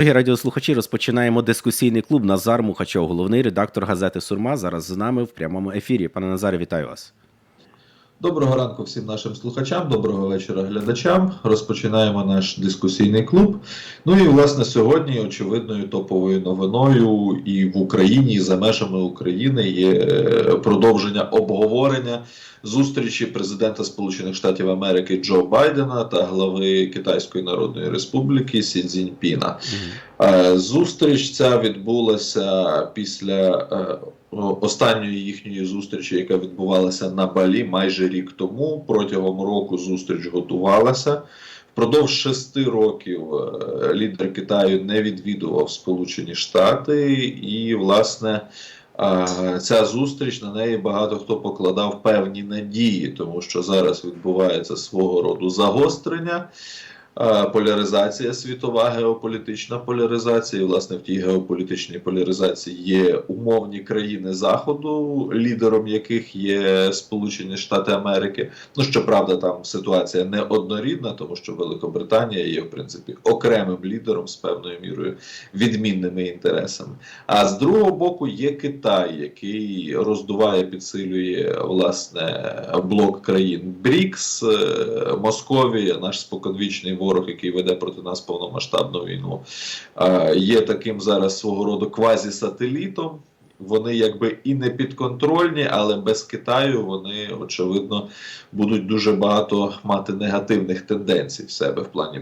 Дорогі радіослухачі, розпочинаємо дискусійний клуб. Назар Мухачов, головний редактор газети Сурма. Зараз з нами в прямому ефірі. Пане Назаре, вітаю вас. Доброго ранку всім нашим слухачам, доброго вечора глядачам. Розпочинаємо наш дискусійний клуб. Ну і власне сьогодні очевидною топовою новиною і в Україні, і за межами України є е, продовження обговорення зустрічі президента Сполучених Штатів Америки Джо Байдена та глави Китайської Народної Республіки Сі Цзіньпіна. Е, Зустріч ця відбулася після е, останньої їхньої зустрічі, яка відбувалася на Балі майже рік тому. Протягом року зустріч готувалася. Впродовж шести років е, лідер Китаю не відвідував Сполучені Штати, і, власне, е, ця зустріч на неї багато хто покладав певні надії, тому що зараз відбувається свого роду загострення. Поляризація світова, геополітична поляризація. І, власне, в тій геополітичній поляризації є умовні країни Заходу, лідером яких є Сполучені Штати Америки. Ну, щоправда, там ситуація не однорідна, тому що Великобританія є, в принципі, окремим лідером з певною мірою відмінними інтересами. А з другого боку є Китай, який роздуває, підсилює власне блок країн БРІКС, е, Московія, наш споконвічний ворог, який веде проти нас повномасштабну війну, є таким зараз свого роду квазі-сателітом. Вони якби і не підконтрольні, але без Китаю вони очевидно будуть дуже багато мати негативних тенденцій в себе в плані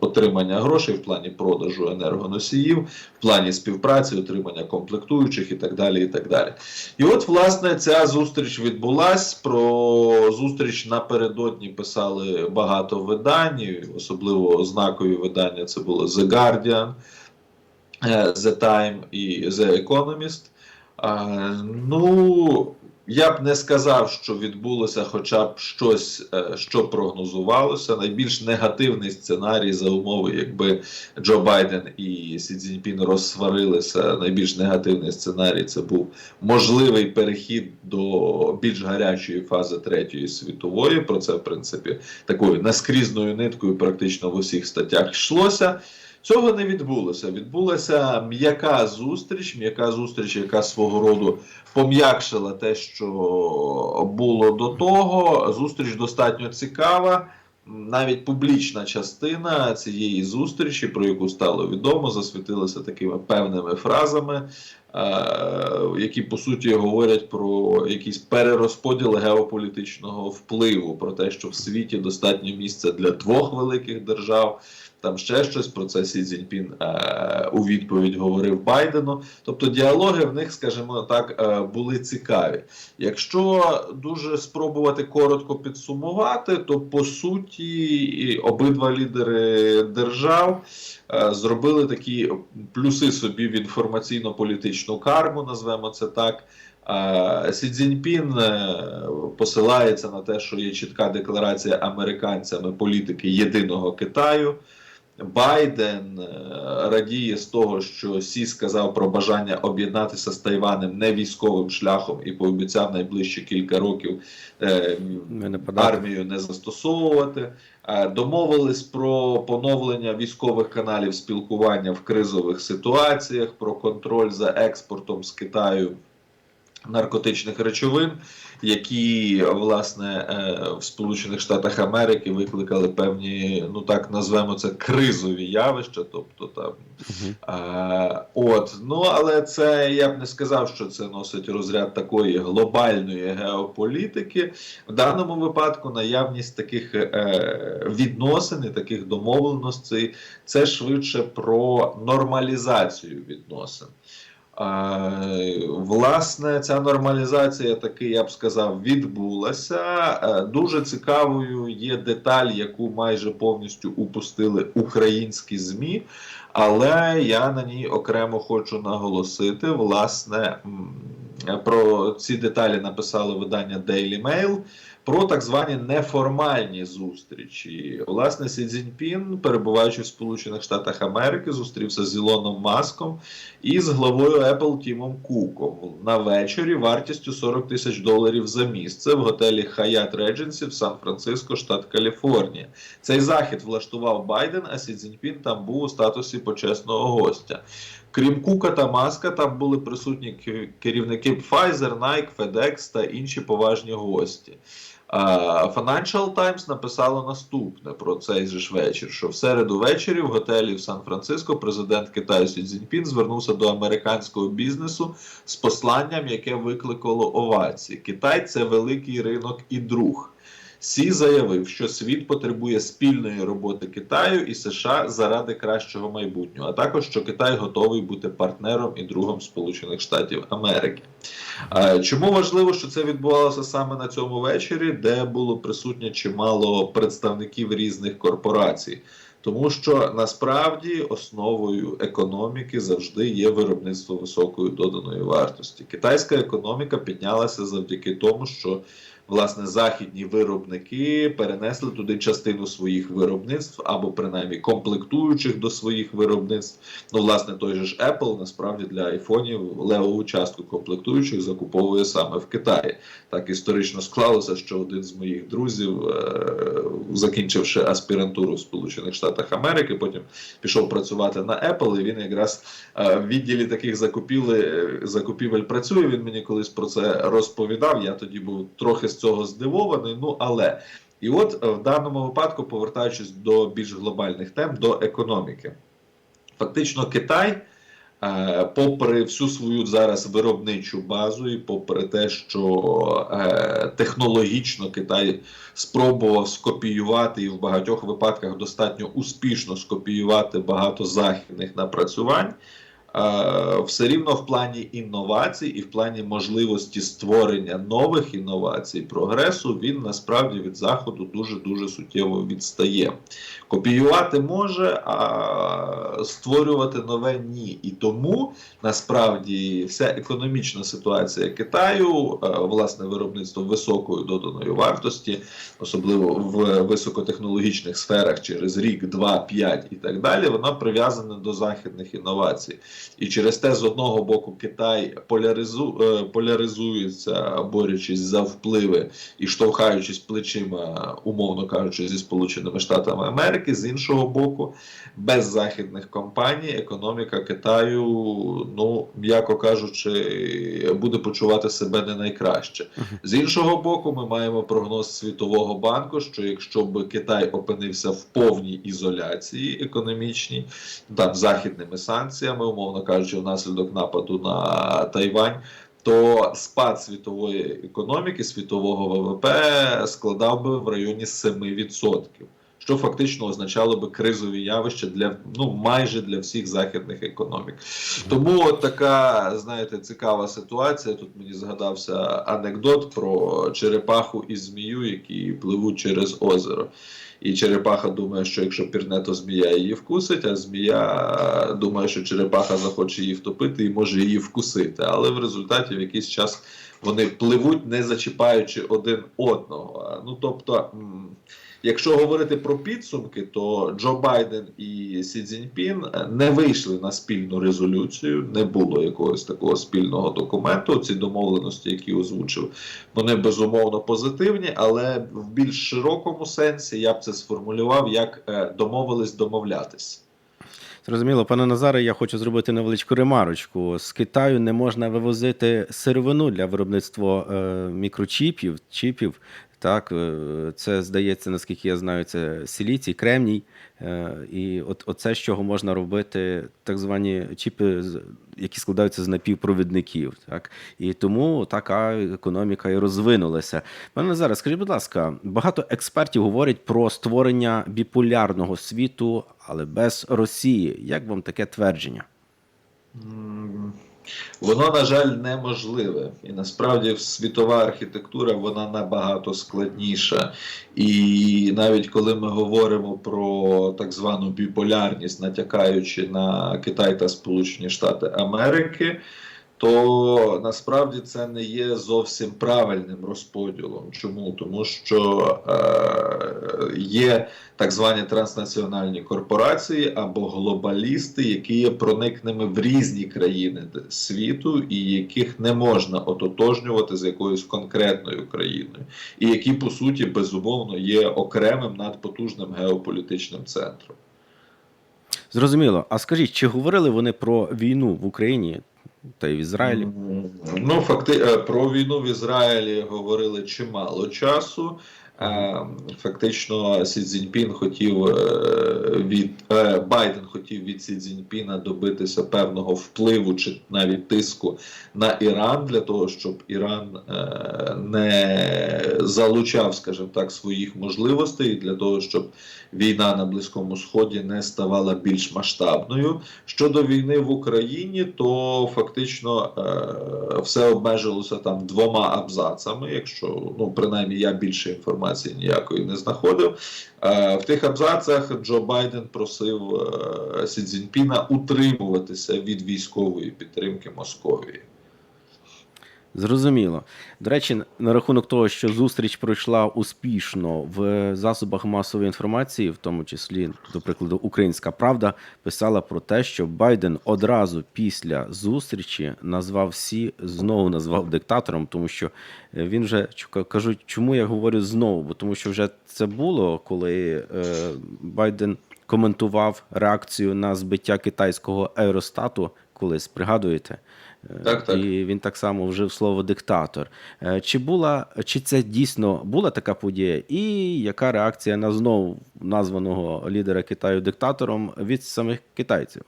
отримання грошей, в плані продажу енергоносіїв, в плані співпраці, отримання комплектуючих і так далі. І так далі. І от, власне, ця зустріч відбулась. Про зустріч напередодні писали багато видань, особливо ознакою видання це було The Guardian, е, The Time і The Economist. Е, Ну, я б не сказав, що відбулося хоча б щось, е, що прогнозувалося. Найбільш негативний сценарій за умови, якби Джо Байден і Сі Цзіньпін розсварилися. Найбільш негативний сценарій це був можливий перехід до більш гарячої фази третьої світової. Про це, в принципі, такою наскрізною ниткою практично в усіх статтях йшлося. Цього не відбулося. Відбулася м'яка зустріч, м'яка зустріч, яка свого роду пом'якшила те, що було до того. Зустріч достатньо цікава. Навіть публічна частина цієї зустрічі, про яку стало відомо, засвітилася такими певними фразами, е, які по суті говорять про якийсь перерозподіл геополітичного впливу, про те, що в світі достатньо місця для двох великих держав. Там ще щось про це Сі Цзіньпін е, у відповідь говорив Байдену. Тобто діалоги в них, скажімо так, е, були цікаві. Якщо дуже спробувати коротко підсумувати, то по суті обидва лідери держав е, зробили такі плюси собі в інформаційно-політичну карму, назвемо це так. Е, Сі Цзіньпін е, посилається на те, що є чітка декларація американцями політики єдиного Китаю. Байден е, радіє з того, що Сі сказав про бажання об'єднатися з Тайванем не військовим шляхом і пообіцяв найближчі кілька років е, Не армію не застосовувати. Е, Домовились про поновлення військових каналів спілкування в кризових ситуаціях, про контроль за експортом з Китаю наркотичних речовин, які власне е, в Сполучених Штатах Америки викликали певні, ну так назвемо це кризові явища, тобто там Мгм. Е, от, ну але це я б не сказав, що це носить розряд такої глобальної геополітики. В даному випадку наявність таких е, відносин і таких домовленостей це швидше про нормалізацію відносин. Власне, ця нормалізація таки, я б сказав, відбулася. Е, Дуже цікавою є деталь, яку майже повністю упустили українські ЗМІ. Але я на ній окремо хочу наголосити. Власне, про ці деталі написало видання Daily Mail. Про так звані неформальні зустрічі. Власне, Сі Цзіньпін, перебуваючи в Сполучених Штатах Америки, зустрівся з Ілоном Маском і з главою Apple Тімом Куком на вечорі вартістю 40 тисяч доларів за місце в готелі Hyatt Regency в Сан-Франциско, штат Каліфорнія. Цей захід влаштував Байден, а Сі Цзіньпін там був у статусі почесного гостя. Крім Кука та Маска, там були присутні керівники Pfizer, Nike, FedEx та інші поважні гості. Financial Times написало наступне про цей же ж вечір: що в середу ввечері в готелі в Сан-Франциско президент Китаю Сі Цзіньпін звернувся до американського бізнесу з посланням, яке викликало овації. Китай це великий ринок і друг. Сі заявив, що світ потребує спільної роботи Китаю і США заради кращого майбутнього, а також що Китай готовий бути партнером і другом Сполучених Штатів Америки. Чому важливо, що це відбувалося саме на цьому вечорі, де було присутнє чимало представників різних корпорацій? Тому що насправді основою економіки завжди є виробництво високої доданої вартості. Китайська економіка піднялася завдяки тому, що власне західні виробники перенесли туди частину своїх виробництв або принаймні комплектуючих до своїх виробництв. Ну, власне, той же ж Apple насправді для айфонів левову частку комплектуючих закуповує саме в Китаї. Так історично склалося, що один з моїх друзів, е, закінчивши аспірантуру в Сполучених Штатах Америки, потім пішов працювати на Apple, і він якраз е, в відділі таких закупівель, закупівель працює. Він мені колись про це розповідав. Я тоді був трохи цього здивований. Ну але і от е, в даному випадку, повертаючись до більш глобальних тем, до економіки, фактично Китай. Е, Попри всю свою зараз виробничу базу, і попри те, що е, технологічно Китай спробував скопіювати і в багатьох випадках достатньо успішно скопіювати багато західних напрацювань, все рівно в плані інновацій і в плані можливості створення нових інновацій, прогресу, він насправді від заходу дуже дуже суттєво відстає. Копіювати може, а створювати нове ні. І тому насправді вся економічна ситуація Китаю, е, власне, виробництво високої доданої вартості, особливо в високотехнологічних сферах через рік, два, п'ять і так далі, вона прив'язана до західних інновацій. І через те, з одного боку, Китай поляризу, е, поляризується, борючись за впливи і штовхаючись плечима, умовно кажучи, зі Сполученими Штатами Америки, з іншого боку, без західних компаній економіка Китаю, ну м'яко кажучи, буде почувати себе не найкраще. З іншого боку, ми маємо прогноз Світового банку, що якщо б Китай опинився в повній ізоляції економічній, там західними санкціями, умовно кажучи, внаслідок нападу на Тайвань. То спад світової економіки, світового ВВП складав би в районі 7%, що фактично означало би кризові явища для ну майже для всіх західних економік. Тому от така, знаєте, цікава ситуація. Тут мені згадався анекдот про черепаху і змію, які пливуть через озеро. І черепаха думає, що якщо пірне, то змія її вкусить, а змія думає, що черепаха захоче її втопити і може її вкусити. Але в результаті в якийсь час вони пливуть, не зачіпаючи один одного. Ну тобто, якщо говорити про підсумки, то Джо Байден і Сі Цзіньпін не вийшли на спільну резолюцію, не було якогось такого спільного документу. Ці домовленості, які озвучив, вони безумовно позитивні, але в більш широкому сенсі я б це сформулював як е, домовились домовлятись. Зрозуміло, пане Назаре, я хочу зробити невеличку ремарочку. З Китаю не можна вивозити сировину для виробництва е, мікрочіпів, чіпів. Так, е, це здається, наскільки я знаю, це силіцій, кремній. Е, і от оце, з чого можна робити так звані чіпи, які складаються з напівпровідників. Так? І тому така економіка і розвинулася. Пане Назаре, скажіть, будь ласка, багато експертів говорять про створення біполярного світу, але без Росії. Як вам таке твердження? Воно, на жаль, неможливе. І насправді світова архітектура вона набагато складніша. І навіть коли ми говоримо про так звану біполярність, натякаючи на Китай та Сполучені Штати Америки, то насправді це не є зовсім правильним розподілом. Чому? Тому що е, є так звані транснаціональні корпорації або глобалісти, які є проникними в різні країни світу, і яких не можна ототожнювати з якоюсь конкретною країною, і які по суті безумовно є окремим надпотужним геополітичним центром. Зрозуміло. А скажіть, чи говорили вони про війну в Україні та й в Ізраїлі? Ну, факти е, про війну в Ізраїлі говорили чимало часу. Е, Фактично, Сі Цзіньпін хотів е, від е, Байден хотів від Сі Цзіньпіна добитися певного впливу чи навіть тиску на Іран для того, щоб Іран е, не залучав, скажімо так, своїх можливостей для того, щоб війна на Близькому Сході не ставала більш масштабною. Щодо війни в Україні, то фактично все обмежилося там двома абзацами. Якщо ну принаймні я більше інформації ніякої не знаходив. Е, в тих абзацах Джо Байден просив е, Сі Цзіньпіна утримуватися від військової підтримки Московії. Зрозуміло. До речі, на рахунок того, що зустріч пройшла успішно в засобах масової інформації, в тому числі, до прикладу, Українська Правда писала про те, що Байден одразу після зустрічі назвав всі, знову назвав диктатором, тому що е, він вже кажуть, чому я говорю знову? Бо тому що вже це було, коли е, Байден коментував реакцію на збиття китайського аеростату, колись пригадуєте. Е, Так, так. І він так само вжив слово диктатор. Е, Чи була чи це дійсно була така подія, і яка реакція на знову названого лідера Китаю диктатором від самих китайців?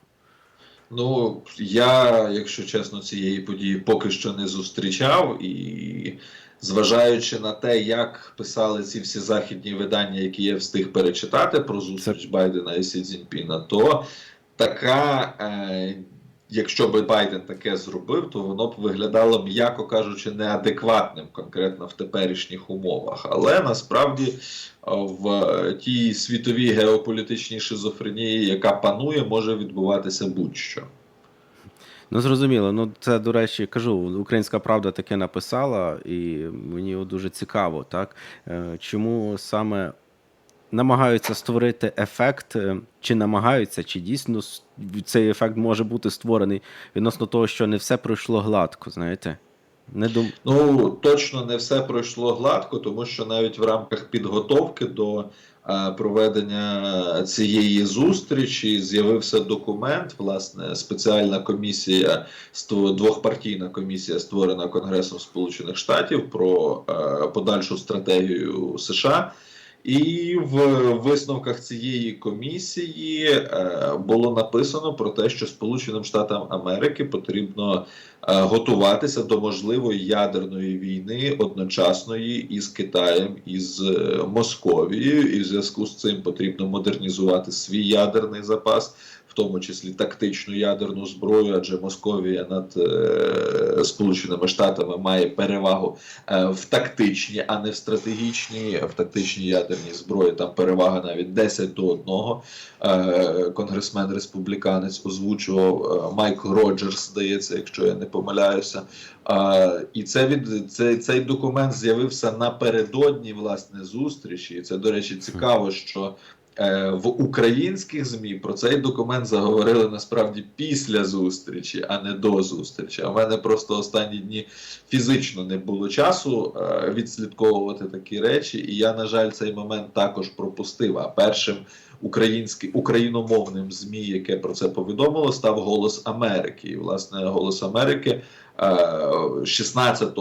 Ну, я, якщо чесно, цієї події поки що не зустрічав, і зважаючи на те, як писали ці всі західні видання, які я встиг перечитати про зустріч Байдена і Сі Цзіньпіна, то така, е, якщо би Байден таке зробив, то воно б виглядало, м'яко кажучи, неадекватним конкретно в теперішніх умовах. Але насправді е, в тій світовій геополітичній шизофренії, яка панує, може відбуватися будь-що. Ну зрозуміло. Ну це до речі, кажу, Українська Правда таке написала, і мені дуже цікаво, так Е, чому саме намагаються створити ефект, е, чи намагаються, чи дійсно цей ефект може бути створений відносно того, що не все пройшло гладко, знаєте? Не дум... Ну точно не все пройшло гладко, тому що навіть в рамках підготовки до е, проведення цієї зустрічі з'явився документ. Власне, спеціальна комісія двохпартійна комісія, створена Конгресом Сполучених Штатів про е, подальшу стратегію США. І в висновках цієї комісії е, було написано про те, що Сполученим Штатам Америки потрібно е, готуватися до можливої ядерної війни одночасної із Китаєм із е, Московією, і в зв'язку з цим потрібно модернізувати свій ядерний запас, в тому числі тактичну ядерну зброю, адже Московія над е, Сполученими Штатами має перевагу е, в тактичній, а не в стратегічній, в тактичній ядерній зброї. Там перевага навіть 10 до 1. Е, конгресмен республіканець озвучував е, Майкл Роджерс, здається, якщо я не помиляюся. Е, і це від це, цей документ з'явився напередодні власне зустрічі. І це, до речі, цікаво, що. Е, В українських змі про цей документ заговорили насправді після зустрічі, а не до зустрічі. А в мене просто останні дні фізично не було часу е, відслідковувати такі речі, і я, на жаль, цей момент також пропустив. А першим українським україномовним змі, яке про це повідомило, став Голос Америки. І власне Голос Америки. Е, 16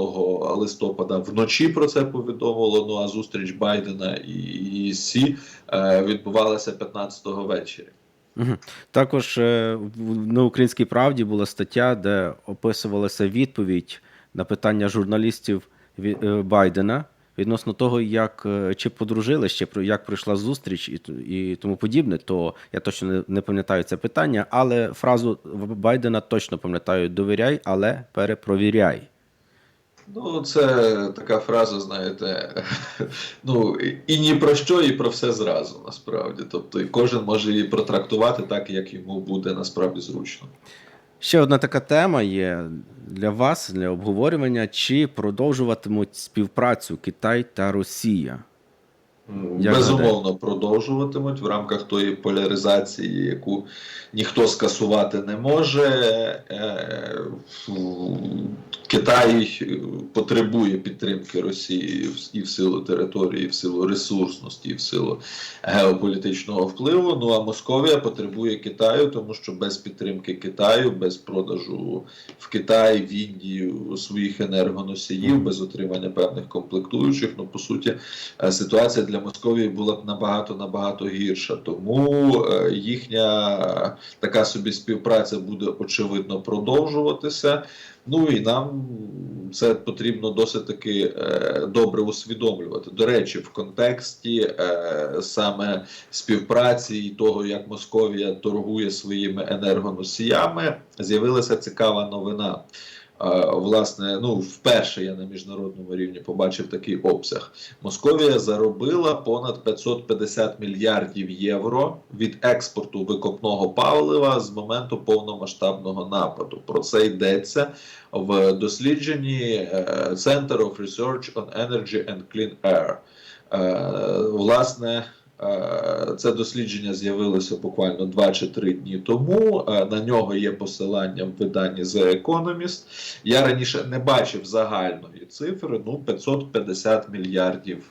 листопада вночі про це повідомило. Ну а зустріч Байдена і, Сі е, відбувалася 15-го вечора. Також е, на Українській правді була стаття, де описувалася відповідь на питання журналістів е, Байдена відносно того, як е, чи подружили ще про як пройшла зустріч і, і тому подібне. То я точно не, пам'ятаю це питання, але фразу Байдена точно пам'ятаю: довіряй, але перепровіряй. Ну, це така фраза, знаєте, ну і ні про що, і про все зразу, насправді. Тобто, і кожен може її протрактувати так, як йому буде насправді зручно. Ще одна така тема є для вас, для обговорювання, чи продовжуватимуть співпрацю Китай та Росія? Як Безумовно, продовжуватимуть в рамках тої поляризації, яку ніхто скасувати не може. Китай е, потребує підтримки Росії і в силу території, і в силу ресурсності, і в силу геополітичного впливу. Ну а Московія потребує Китаю, тому що без підтримки Китаю, без продажу в Китай, в Індію своїх енергоносіїв, без отримання певних комплектуючих, ну по суті, е, ситуація для Московії була б набагато набагато гірша. Тому е, їхня така собі співпраця буде очевидно продовжуватися. Ну і нам це потрібно досить таки е, добре усвідомлювати. До речі, в контексті е, саме співпраці і того, як Московія торгує своїми енергоносіями, з'явилася цікава новина. Власне, ну вперше я на міжнародному рівні побачив такий обсяг. Московія заробила понад 550 мільярдів євро від експорту викопного палива з моменту повномасштабного нападу. Про це йдеться в дослідженні е, Center of Research on Energy and Clean Air. Е, Власне, це дослідження з'явилося буквально 2 чи 3 дні тому. Е, На нього є посилання в виданні The Economist. Я раніше не бачив загальної цифри, ну 550 мільярдів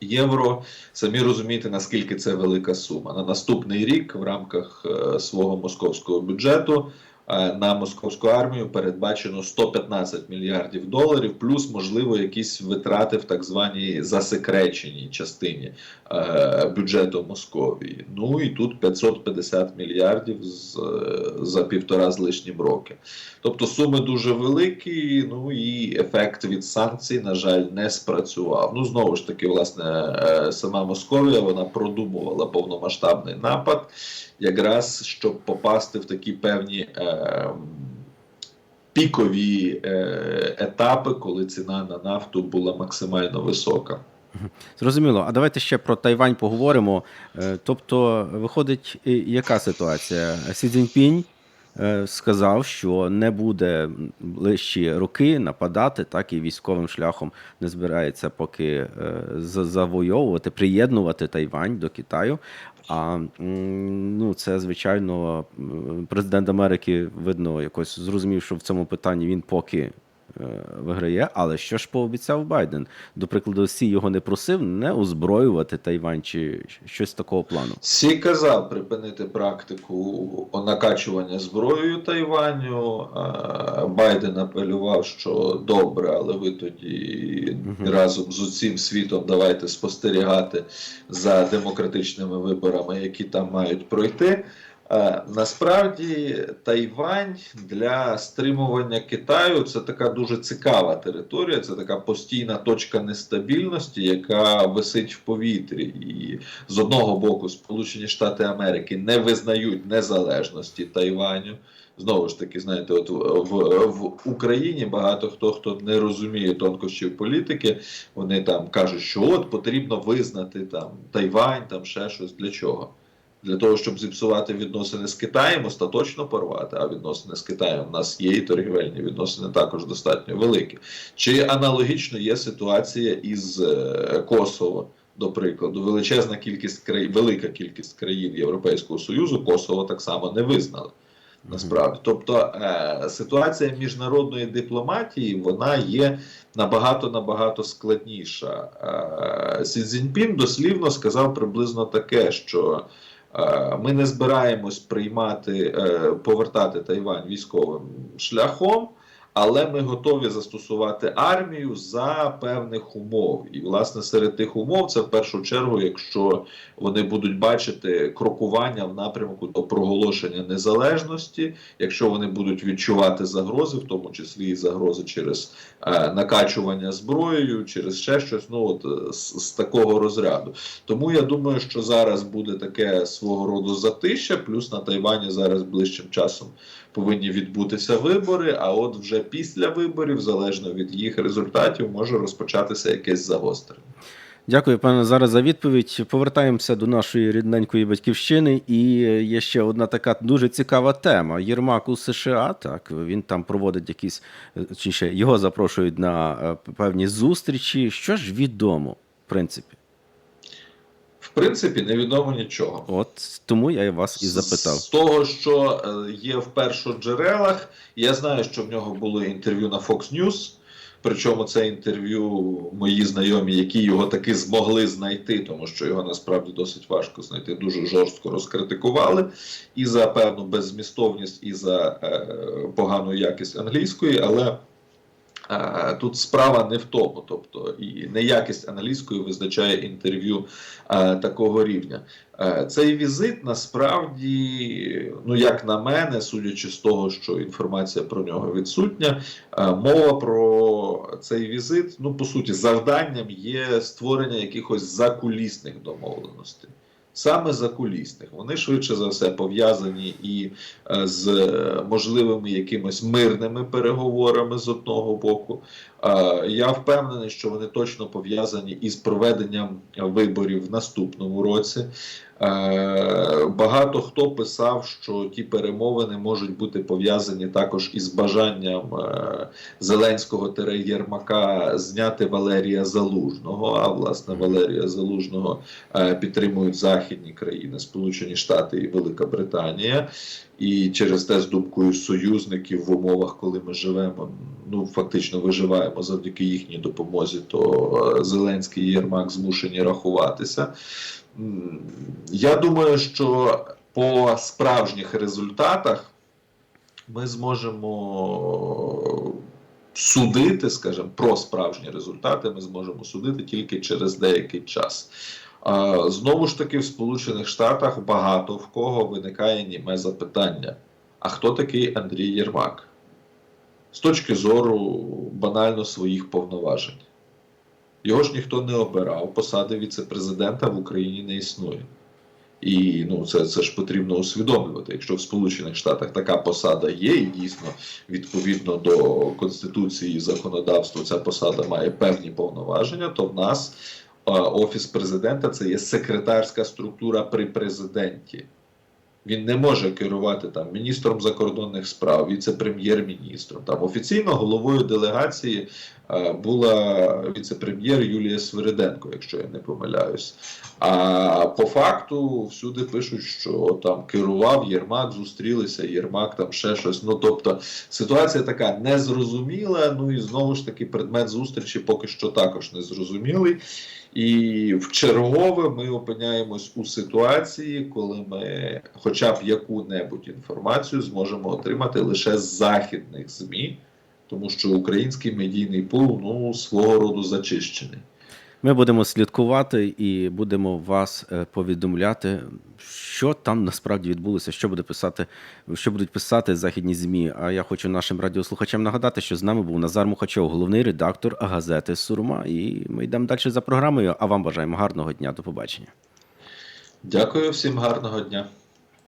євро. Самі розумієте, наскільки це велика сума. На наступний рік в рамках е, свого московського бюджету е, на московську армію передбачено 115 мільярдів доларів, плюс, можливо, якісь витрати в так званій засекреченій частині е, бюджету Московії. Ну і тут 550 мільярдів з, е, за півтора з лишнім роки. Тобто суми дуже великі, ну і ефект від санкцій, на жаль, не спрацював. Ну знову ж таки, власне, е, сама Московія вона продумувала повномасштабний напад, якраз щоб попасти в такі певні. Е, Пікові е, етапи, коли ціна на нафту була максимально висока. Зрозуміло. А давайте ще про Тайвань поговоримо. Е, Тобто, виходить, яка ситуація? Сі Цзіньпінь сказав, що не буде ближчі роки нападати, так і військовим шляхом не збирається поки е, завойовувати, приєднувати Тайвань до Китаю. А ну, це звичайно президент Америки видно якось зрозумів, що в цьому питанні він поки е, виграє. Але що ж пообіцяв Байден? До прикладу, Сі його не просив не озброювати Тайвань чи щось такого плану. Сі казав припинити практику накачування зброєю Тайваню. Е, Байден апелював, що добре, але ви тоді Мгм. разом з усім світом давайте спостерігати за демократичними виборами, які там мають пройти. Е, Насправді Тайвань для стримування Китаю це така дуже цікава територія, це така постійна точка нестабільності, яка висить в повітрі. І з одного боку, Сполучені Штати Америки не визнають незалежності Тайваню. Знову ж таки, знаєте, от в, в, в Україні багато хто хто не розуміє тонкощів політики, вони там кажуть, що от потрібно визнати там Тайвань, там ще щось для чого. Для того, щоб зіпсувати відносини з Китаєм, остаточно порвати, а відносини з Китаєм у нас є і торгівельні відносини також достатньо великі. Чи аналогічно є ситуація із е, Косово? До прикладу, величезна кількість країн, велика кількість країн Європейського Союзу Косово так само не визнали. Насправді, тобто е, ситуація міжнародної дипломатії вона є набагато набагато складніша. Е, Сі Цзіньпін дослівно сказав приблизно таке, що ми не збираємось приймати е, повертати Тайвань військовим шляхом. Але ми готові застосувати армію за певних умов. І, власне, серед тих умов це в першу чергу, якщо вони будуть бачити крокування в напрямку до проголошення незалежності, якщо вони будуть відчувати загрози, в тому числі і загрози через е, накачування зброєю, через ще щось, ну от е, з, з такого розряду. Тому я думаю, що зараз буде таке свого роду затища, плюс на Тайвані зараз ближчим часом повинні відбутися вибори. А от вже після виборів, залежно від їх результатів, може розпочатися якесь загострення. Дякую, пане Назаре, за відповідь. Повертаємося до нашої рідненької батьківщини. І є ще одна така дуже цікава тема. Єрмак у США. Так він там проводить якісь чи ще його запрошують на е, певні зустрічі. Що ж відомо, в принципі? В принципі, невідомо нічого. От тому я вас і запитав. З того, що е, є в першоджерелах, я знаю, що в нього було інтерв'ю на Fox News. Причому це інтерв'ю мої знайомі, які його таки змогли знайти, тому що його насправді досить важко знайти, дуже жорстко розкритикували і за певну беззмістовність, і за е, погану якість англійської, але тут справа не в тому, тобто і неякість англійської визначає інтерв'ю е, такого рівня. Е, Цей візит насправді, ну як на мене, судячи з того, що інформація про нього відсутня, е, мова про цей візит, ну по суті, завданням є створення якихось закулісних домовленостей. Саме закулісних. Вони швидше за все пов'язані і е, з е, можливими якимись мирними переговорами з одного боку. Е, Я впевнений, що вони точно пов'язані із проведенням виборів в наступному році. Е, Багато хто писав, що ті перемовини можуть бути пов'язані також із бажанням е, Зеленського Єрмака зняти Валерія Залужного. А власне Валерія Залужного підтримують західні країни, Сполучені Штати і Велика Британія. І через те, з думкою союзників в умовах, коли ми живемо, ну фактично виживаємо завдяки їхній допомозі, то е, Зеленський і Єрмак змушені рахуватися. Я думаю, що по справжніх результатах ми зможемо судити, скажімо, про справжні результати ми зможемо судити тільки через деякий час. Знову ж таки, в Сполучених Штатах багато в кого виникає німе запитання: а хто такий Андрій Єрмак? З точки зору банально своїх повноважень. Його ж ніхто не обирав, посади віце-президента в Україні не існує. І ну, це, це ж потрібно усвідомлювати. Якщо в Сполучених Штатах така посада є, і дійсно відповідно до Конституції і законодавства ця посада має певні повноваження, то в нас Офіс президента це є секретарська структура при президенті. Він не може керувати там міністром закордонних справ, віце-прем'єр-міністром. Там офіційно головою делегації е, була віце-прем'єр Юлія Свириденко, якщо я не помиляюсь. А по факту всюди пишуть, що там керував Єрмак, зустрілися, Єрмак там ще щось. Ну тобто ситуація така незрозуміла. Ну і знову ж таки предмет зустрічі поки що також незрозумілий. І в чергове ми опиняємось у ситуації, коли ми хоча б яку-небудь інформацію зможемо отримати лише з західних ЗМІ, тому що український медійний пул ну свого роду зачищений. Ми будемо слідкувати і будемо вас е, повідомляти, що там насправді відбулося, що буде писати, що будуть писати західні змі. А я хочу нашим радіослухачам нагадати, що з нами був Назар Мухачов, головний редактор газети Сурма. І ми йдемо далі за програмою. А вам бажаємо гарного дня. До побачення. Дякую всім гарного дня.